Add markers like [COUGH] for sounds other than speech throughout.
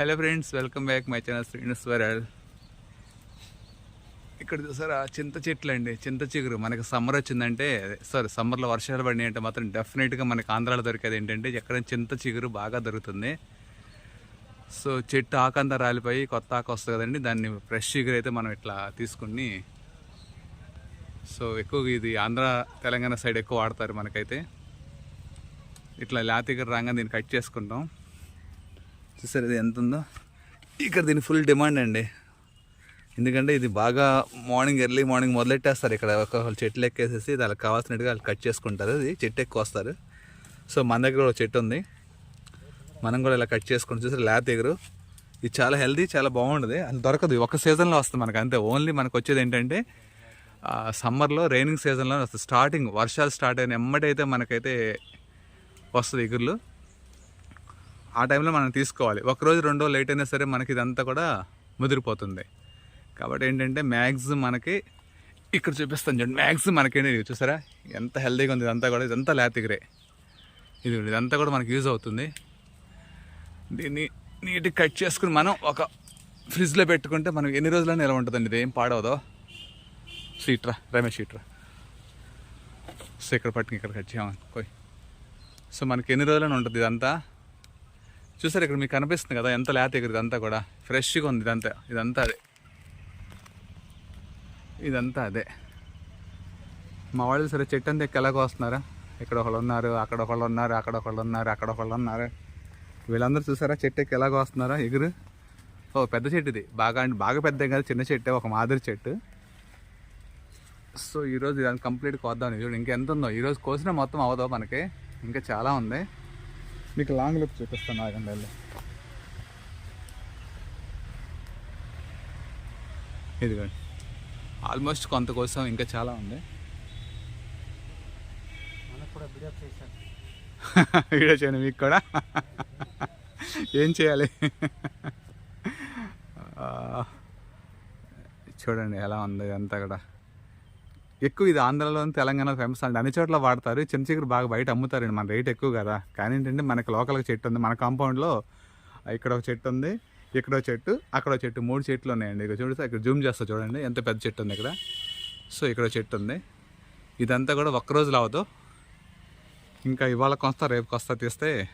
Hello friends welcome back my channel Srinivas వరల్. ఇక్కడ చూసారా చింత చెట్లు అండి చింత చిగురు. మనకి సమ్మర్ వచ్చిందంటే సారీ సమ్మర్లో వర్షాలు పడినాయి అంటే మాత్రం డెఫినెట్గా మనకి ఆంధ్రాలో దొరికేది ఏంటంటే ఎక్కడ చింత చిగురు బాగా దొరుకుతుంది. సో చెట్టు ఆకంతా రాలిపోయి కొత్త ఆకు వస్తుంది కదండి దాన్ని ఫ్రెష్ చిగురు అయితే మనం ఇట్లా తీసుకుని సో ఎక్కువగా ఇది ఆంధ్ర తెలంగాణ సైడ్ ఎక్కువ వాడతారు మనకైతే. ఇట్లా లాతిగర రాగానే దీన్ని కట్ చేసుకుంటాం. చూసారు ఇది ఎంత ఉందో ఇక్కడ దీని ఫుల్ డిమాండ్ అండి. ఎందుకంటే ఇది బాగా మార్నింగ్ ఎర్లీ మార్నింగ్ మొదలెట్టేస్తారు ఇక్కడ. ఒక చెట్లు ఎక్కేసేసి దానికి కావాల్సినట్టుగా వాళ్ళు కట్ చేసుకుంటారు. అది చెట్టు ఎక్కువ వస్తారు సో మన దగ్గర ఒక చెట్టు ఉంది. మనం కూడా ఇలా కట్ చేసుకుంటూ. చూసారు లేత ఎగురు. ఇది చాలా హెల్దీ చాలా బాగుంటుంది. అది దొరకదు. ఒక సీజన్లో వస్తుంది మనకు. అంతే. ఓన్లీ మనకు వచ్చేది ఏంటంటే సమ్మర్లో రైనింగ్ సీజన్లో వస్తుంది. స్టార్టింగ్ వర్షాలు స్టార్ట్ అయిన ఎమ్మటైతే మనకైతే వస్తుంది ఎగురులు. ఆ టైంలో మనం తీసుకోవాలి. ఒకరోజు రెండో లేట్ అయినా సరే మనకి ఇదంతా కూడా ముదిరిపోతుంది. కాబట్టి ఏంటంటే మ్యాక్సిమం మనకి ఇక్కడ చూపిస్తాను చూడండి. మ్యాక్సిమం మనకేంటి? చూసారా? ఎంత హెల్తీగా ఉంది ఇదంతా కూడా. ఇదంతా లేతిగరే. ఇది ఇదంతా కూడా మనకి యూజ్ అవుతుంది. దీన్ని నీట్గా కట్ చేసుకుని మనం ఒక ఫ్రిడ్జ్లో పెట్టుకుంటే మనం ఎన్ని రోజులైనా నిలవ ఉంటుందండి. ఇదేం ఏం పాడవదో. సీట్రా రమేష్ సీట్రా సో ఇక్కడ పట్టుకుని ఇక్కడ కట్ చేయమని కోయ్. సో మనకి ఎన్ని రోజులైనా ఉంటుంది ఇదంతా. చూసారు ఇక్కడ మీకు కనిపిస్తుంది కదా ఎంత లేత ఎగురు ఇదంతా కూడా. ఫ్రెష్గా ఉంది ఇదంతా. ఇదంతా అదే. ఇదంతా అదే. మా వాళ్ళు సరే చెట్టు అంతా ఎక్కి వస్తున్నారా? ఇక్కడ ఒకళ్ళు ఉన్నారు అక్కడ ఒకళ్ళు ఉన్నారు అక్కడ ఒకళ్ళు ఉన్నారు అక్కడ ఒకళ్ళు ఉన్నారు. వీళ్ళందరూ చూసారా? చెట్టు ఎక్కి ఎలాగో వస్తున్నారా? ఎగురు. ఓ పెద్ద చెట్టు ఇది. బాగా అంటే బాగా పెద్ద కాదు చిన్న చెట్టు ఒక మాదిరి చెట్టు. సో ఈరోజు దాన్ని కంప్లీట్ కోద్దాం. చూడు ఇంకెంత ఉందో. ఈరోజు కోసిన మొత్తం అవదో మనకి. ఇంకా చాలా ఉంది. మీకు లాంగ్ లుక్ చూపిస్తాను ఆగండి వెళ్ళి. ఇదిగోండి ఆల్మోస్ట్ కొంత కోసం ఇంకా చాలా ఉంది. వీడియో [LAUGHS] చేయండి మీకు కూడా. ఏం చేయాలి? చూడండి ఎలా ఉంది ఇదంతా కూడా. ఎక్కువ ఇది ఆంధ్రాలో తెలంగాణ ఫేమస్ అండి. అన్ని చోట్ల వాడతారు. చిన్న చిగురు బాగా బయట అమ్ముతారండి. మన రేట్ ఎక్కువ కదా. కానీ ఏంటంటే మనకి లోకల్గా చెట్టు ఉంది. మన కాంపౌండ్లో ఇక్కడ ఒక చెట్టు ఉంది ఇక్కడ ఒక చెట్టు అక్కడ ఒక చెట్టు మూడు చెట్లు ఉన్నాయండి. ఇక్కడ చూడితే ఇక్కడ జూమ్ చేస్తా చూడండి. ఎంత పెద్ద చెట్టు ఉంది ఇక్కడ. సో ఇక్కడ చెట్టు ఉంది. ఇదంతా కూడా ఒక్క రోజులో అవ్వదు ఇంకా ఇవాళ కొస్తా రేపు కొస్తా తీస్తే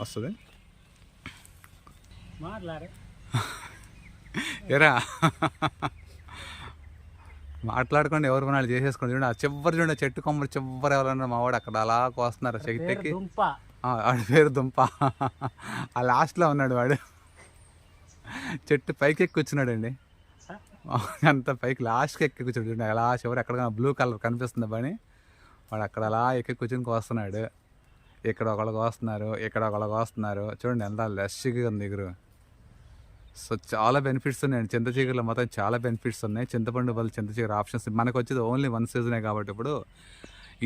వస్తుంది. [LAUGHS] ఎరా. మాట్లాడుకోండి ఎవరు కొనాలి చేసేసుకోండి. చూడండి ఆ చివరి చూడండి చెట్టు కొమ్మరి చివరి ఎవరన్నా మా వాడు అక్కడ అలా కోస్తున్నారు చెట్టుకి వాడి పేరు దుంప. ఆ లాస్ట్లో ఉన్నాడు వాడు. చెట్టు పైకి ఎక్కి కూర్చున్నాడండి. అంత పైకి లాస్ట్కి ఎక్కి కూర్చున్నాడు. చూడండి అలా చివరి ఎక్కడ బ్లూ కలర్ కనిపిస్తుంది పని వాడు అక్కడ అలా ఎక్కి కూర్చుని కోస్తున్నాడు. ఇక్కడ ఒకళ్ళు కోస్తున్నారు ఇక్కడ ఒకళ్ళు కోస్తున్నారు. చూడండి ఎంత లెస్గా ఉంది ఎగురు. సో చాలా బెనిఫిట్స్ ఉన్నాయండి చింత చిగురులో మొత్తం చాలా బెనిఫిట్స్ ఉన్నాయి. చింతపండు బదులు చింత చిగురు ఆప్షన్స్ మనకు వచ్చేది ఓన్లీ వన్ సీజనే కాబట్టి ఇప్పుడు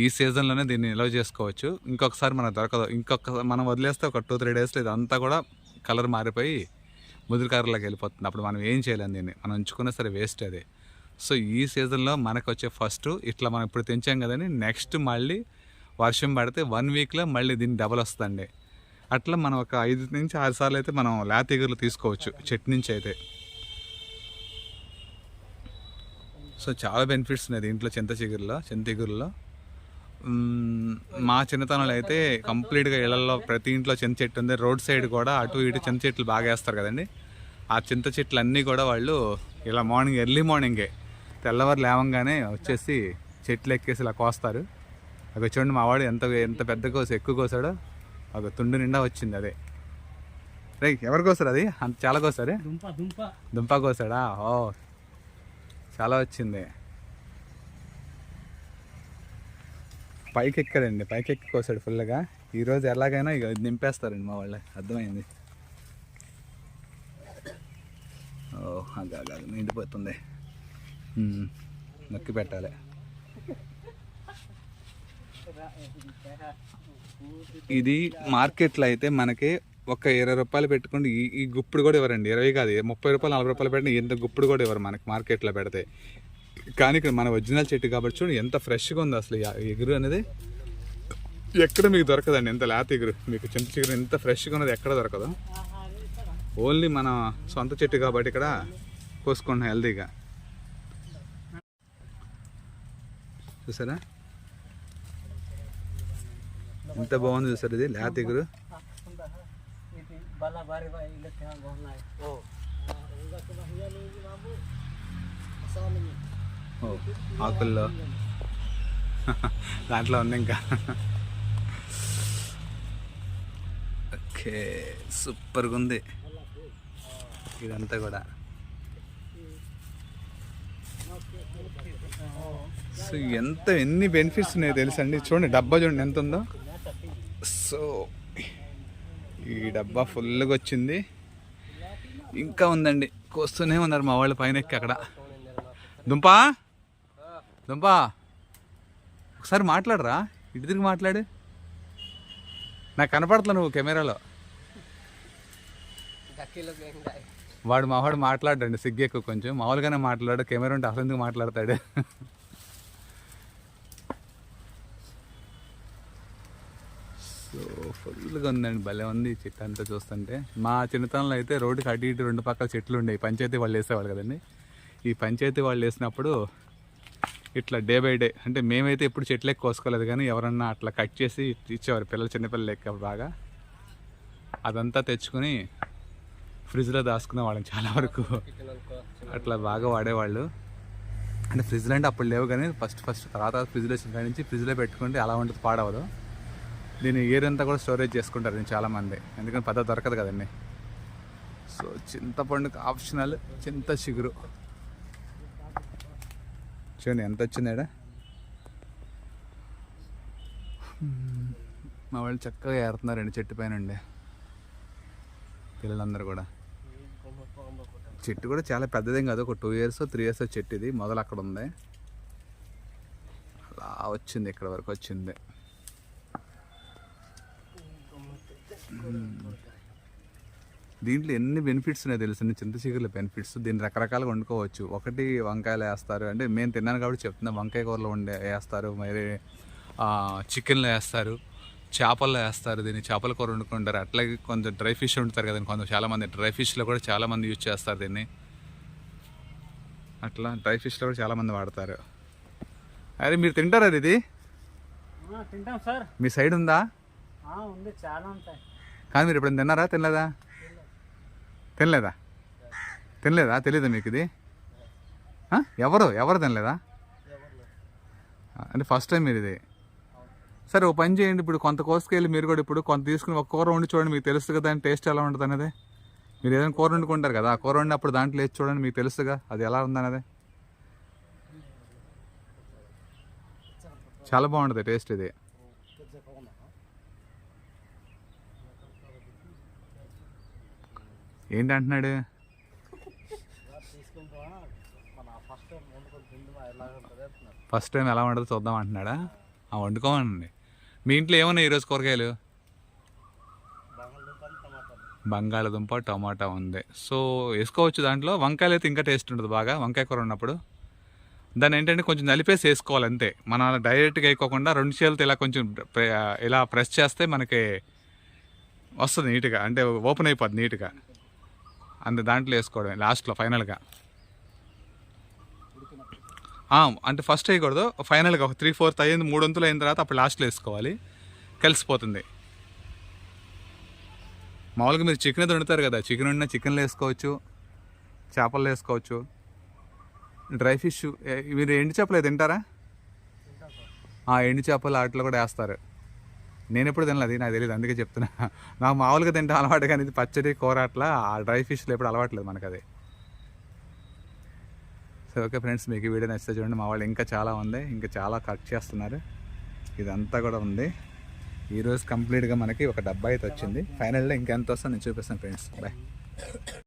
ఈ సీజన్లోనే దీన్ని నిల్వ చేసుకోవచ్చు. ఇంకొకసారి మనకు దొరకదు. ఇంకొక మనం వదిలేస్తే ఒక టూ త్రీ డేస్లో ఇదంతా కూడా కలర్ మారిపోయి ముదురు కలర్లోకి వెళ్ళిపోతుంది. అప్పుడు మనం ఏం చేయలేం దీన్ని. మనం ఉంచుకున్నా సరే వేస్ట్ అది. సో ఈ సీజన్లో మనకు వచ్చే ఫస్ట్ ఇట్లా మనం ఇప్పుడు తెంచాం కదండి. నెక్స్ట్ మళ్ళీ వర్షం పడితే వన్ వీక్లో మళ్ళీ దీన్ని డబల్ వస్తుందండి. అట్లా మనం ఒక ఐదు నుంచి ఆరు సార్లు అయితే మనం లేత ఎగురులు తీసుకోవచ్చు చెట్టు నుంచి అయితే. సో చాలా బెనిఫిట్స్ ఉన్నాయి దీంట్లో చింత చిగురులో చింత ఎగురులో మా చిన్నతనంలో అయితే కంప్లీట్గా ఇళ్ళలో ప్రతి ఇంట్లో చింత చెట్టు ఉంది. రోడ్ సైడ్ కూడా అటు ఇటు చింత చెట్లు బాగా వేస్తారు కదండి. ఆ చింత చెట్లు అన్నీ కూడా వాళ్ళు ఇలా మార్నింగ్ ఎర్లీ మార్నింగే తెల్లవారు లేవంగానే వచ్చేసి చెట్లు ఎక్కేసి ఇలా కోస్తారు. అవి చూడండి మా వాడు ఎంత ఎంత పెద్ద కోసి ఎక్కువ కోసాడో. ఒక తుండు నిండా వచ్చింది అదే. రే ఎవరు కోసారు అది? అంత చాలా కోసారే? దుంప దుంప. దుంప కోసాడా? ఓ చాలా వచ్చింది. పైకి ఎక్కాడండి పైకి ఎక్కి కోసాడు ఫుల్గా. ఈరోజు ఎలాగైనా ఇక నింపేస్తారండి మా వాళ్ళకి అర్థమైంది. ఓ అగా అగా నిండిపోతుంది. నొక్కి పెట్టాలి. ఇది మార్కెట్లో అయితే మనకి ఒక ఇరవై రూపాయలు పెట్టుకుంటే ఈ ఈ గుప్పుడు కూడా ఇవ్వరండి. ఇరవై కాదు ముప్పై రూపాయలు నలభై రూపాయలు పెట్టిన ఎంత గుప్పుడు కూడా ఇవ్వరు మనకి మార్కెట్లో పెడితే. కానీ ఇక్కడ మన ఒరిజినల్ చెట్టు కాబట్టి చూడండి ఎంత ఫ్రెష్గా ఉంది అసలు ఎగురు అనేది. ఎక్కడ మీకు దొరకదండి ఎంత లేత ఎగురు. మీకు చింత చిగురు ఎంత ఫ్రెష్గా ఉన్నది ఎక్కడ దొరకదు. ఓన్లీ మన సొంత చెట్టు కాబట్టి ఇక్కడ కోసుకుంటున్నాం హెల్తీగా. చూసారా? ఎంత బాగుంది చూసారు ఇది లేత ఎగురు. ఆకుల్లో. [LAUGHS] దాంట్లో ఉంది ఇంకా. ఓకే సూపర్గా ఉంది. ఇదంతా కూడా. సో ఎంత ఎన్ని బెనిఫిట్స్ ఉన్నాయో తెలుసండి చూడండి డబ్బా చూడండి ఎంత ఉందో. సో ఈ డబ్బా ఫుల్గా వచ్చింది. ఇంకా ఉందండి. కోస్తూనే ఉన్నారు మా వాళ్ళు పైన ఎక్కి అక్కడ. దుంపా? దుంపా? ఒకసారి మాట్లాడరా. ఇటు తిరిగి మాట్లాడు. నాకు కనపడతలే నువ్వు కెమెరాలో. వాడు మావాడు మాట్లాడండి సిగ్గు ఎక్కువ కొంచెం. మామూలుగానే మాట్లాడు కెమెరా ఉంటే అసలు ఎందుకు మాట్లాడతాడు సో ఫుల్గా ఉందండి. భలే ఉంది చెట్టు అంతా చూస్తుంటే. మా చిన్నతనంలో అయితే రోడ్డుకి అటు ఇటు రెండు పక్కల చెట్లు ఉండేవి. పంచాయతీ వాళ్ళు వేసేవాళ్ళు కదండి. ఈ పంచాయతీ వాళ్ళు వేసినప్పుడు ఇట్లా డే బై డే అంటే మేమైతే ఎప్పుడు చెట్లు ఎక్కువ కోసుకోలేదు కానీ ఎవరన్నా అట్లా కట్ చేసి ఇచ్చేవారు పిల్లలు చిన్నపిల్లలు ఎక్క బాగా. అదంతా తెచ్చుకొని ఫ్రిడ్జ్లో దాచుకునే వాళ్ళం చాలా వరకు. అట్లా బాగా వాడేవాళ్ళు. అంటే ఫ్రిడ్జ్లు అంటే అప్పుడు లేవు కానీ ఫస్ట్ ఫస్ట్ తర్వాత ఫ్రిడ్జ్లో వచ్చిన కాడి నుంచి ఫ్రిడ్జ్లో పెట్టుకుంటే అలా ఉంటుంది పాడవదు. దీన్ని ఇయర్ అంతా కూడా స్టోరేజ్ చేసుకుంటారు దీన్ని చాలామంది. ఎందుకంటే పద్ధతి దొరకదు కదండి. సో చింతపండుకి ఆప్షనల్ చింత చిగురు. చూడండి ఎంత వచ్చింది మా వాళ్ళు చక్కగా ఏరుతున్నారండి చెట్టు పైన ఉండి పిల్లలందరూ కూడా. చెట్టు కూడా చాలా పెద్దదేం కాదు ఒక టూ ఇయర్స్ త్రీ ఇయర్స్ చెట్టు ఇది మొదలు అక్కడ ఉంది. అలా వచ్చింది ఇక్కడ వరకు వచ్చింది. దీంట్లో ఎన్ని బెనిఫిట్స్ ఉన్నాయో తెలుసు? చింత చిగురుల బెనిఫిట్స్ దీన్ని రకరకాలుగా వండుకోవచ్చు. ఒకటి వంకాయలు వేస్తారు. అంటే మేము తిన్నాను కాబట్టి చెప్తున్నా. వంకాయ కూరలో వండే వేస్తారు. మరి చికెన్లో వేస్తారు. చేపల్లో వేస్తారు. దీన్ని చేపల కూర వండుకుంటారు. అట్లాగే కొంచెం డ్రై ఫిష్ వండుతారు కదండి కొంచెం చాలామంది. డ్రై ఫిష్లో కూడా చాలామంది యూజ్ చేస్తారు దీన్ని. అట్లా డ్రై ఫిష్లో కూడా చాలామంది వాడతారు. అరే మీరు తింటారా ఇది? తింటాం సార్. మీ సైడ్ ఉందా? ఉంది. చాలా ఉంటాయి. కానీ మీరు ఎప్పుడైనా తిన్నారా? తినలేదా? తినలేదా? తినలేదా? తెలీదా మీకు ఇది? ఎవరు? ఎవరు తినలేదా? అంటే ఫస్ట్ టైం మీరు ఇది సరే ఓ పని చేయండి ఇప్పుడు. కొంత కోసుకెళ్ళి మీరు కూడా ఇప్పుడు కొంత తీసుకుని ఒక కూర వండి చూడండి మీకు తెలుసు కదా అని టేస్ట్ ఎలా ఉంటుంది అనేది. మీరు ఏదైనా కూర వండుకుంటారు కదా ఆ కూర వండినప్పుడు దాంట్లో వేసి చూడండి మీకు తెలుసుగా అది ఎలా ఉందనేది చాలా బాగుంటుంది టేస్ట్ ఇది. ఏంటి అంటున్నాడు? ఫస్ట్ టైం ఎలా వండదు చూద్దాం అంటున్నాడా? ఆ వండుకోమనండి మీ ఇంట్లో ఏమున్నాయి ఈరోజు కూరగాయలు? బంగాళదుంప టమాటా ఉంది. సో వేసుకోవచ్చు దాంట్లో. వంకాయలు అయితే ఇంకా టేస్ట్ ఉంటుంది బాగా. వంకాయ కూర ఉన్నప్పుడు. దాన్ని ఏంటంటే కొంచెం నలిపేసి వేసుకోవాలి అంతే. మన డైరెక్ట్గా వేయకోకుండా రెండు చేతులతో ఇలా కొంచెం ఇలా ప్రెస్ చేస్తే మనకి వస్తుంది నీట్గా. అంటే ఓపెన్ అయిపోద్ది నీట్గా. అంత దాంట్లో వేసుకోవడమే లాస్ట్లో ఫైనల్గా. అంటే ఫస్ట్ వేయకూడదు ఫైనల్గా ఒక త్రీ ఫోర్త్ అయ్యింది మూడు వంతులు అయిన తర్వాత అప్పుడు లాస్ట్లో వేసుకోవాలి కలిసిపోతుంది. మామూలుగా మీరు చికెన్ అయితే వండుతారు కదా చికెన్ వండినా చికెన్లో వేసుకోవచ్చు చేపలు వేసుకోవచ్చు డ్రై ఫిష్ మీరు ఎండు చేపలు తింటారా? ఎండు చేపలు వాటిలో కూడా వేస్తారు. నేను ఎప్పుడు తినలేదు నాకు తెలియదు అందుకే చెప్తున్నా. నాకు మామూలుగా తింటే అలవాటు కానీ ఇది పచ్చడి కూర అట్లా ఆ డ్రై ఫిష్లో ఎప్పుడు అలవాట్లేదు మనకు అది సో ఓకే ఫ్రెండ్స్ మీకు ఈ వీడియో నచ్చితే చూడండి మా వాళ్ళు ఇంకా చాలా ఉంది ఇంకా చాలా కట్ చేస్తున్నారు. ఇదంతా కూడా ఉంది. ఈరోజు కంప్లీట్గా మనకి ఒక డబ్బా అయితే వచ్చింది. ఫైనల్లో ఇంకెంత వస్తుందో నేను చూపిస్తాను ఫ్రెండ్స్ బాయ్